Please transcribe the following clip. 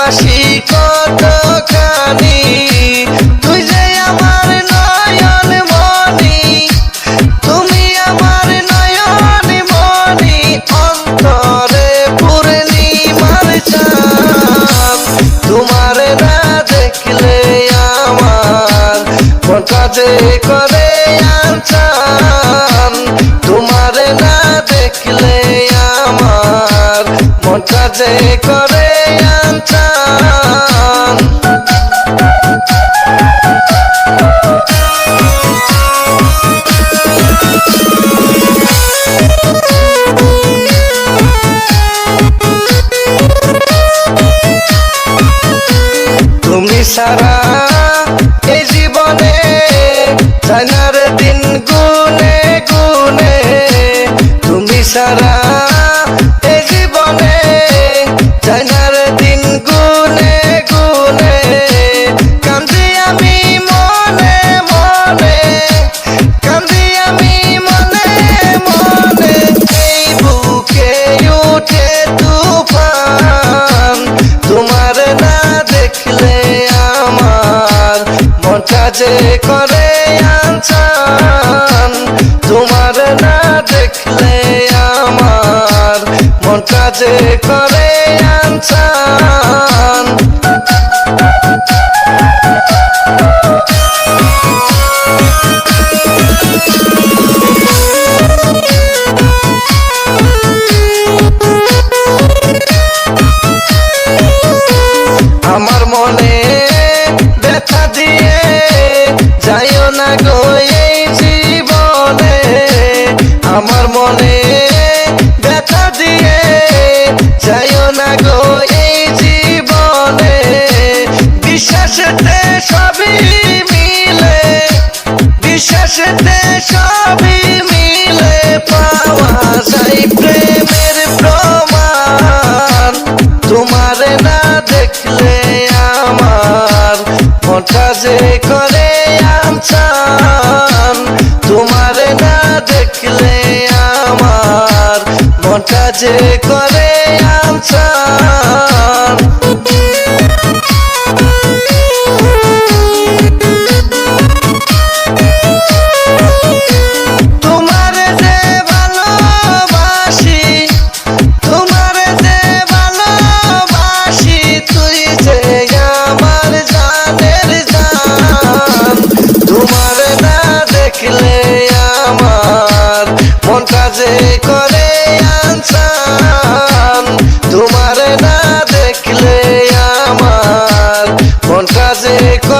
ভালোবাসি কতখানি? তুই যে আমার নয়ন মনি তুমি আমার নয়ন মনি অন্তরে পূর্ণিমার চাঁদ তোমার না দেখলে আমার মনটা যে করে আনচান যে করে আনচান। তুমি সারা এই জীবনে জানার দিন গুনে গুনে তুমি সারা আমার মনটা যে করে আনছান তোমার না দেখলে আমার মনটা যে করে আনচান। দিয়ে যাইও না গো এই জীবনে। আমার মনে ব্যথা দিয়ে যাইও না গো এই জীবনে। বিশ্বাসেতে সবই মিলে, বিশ্বাসেতে সবই মিলে পাওয়া যায়। যে করে আমচান তোমার না দেখলে আমার মনটা যে করে আমচান যে করে আনসান। তোমার না দেখলে আমার মন কাজে করে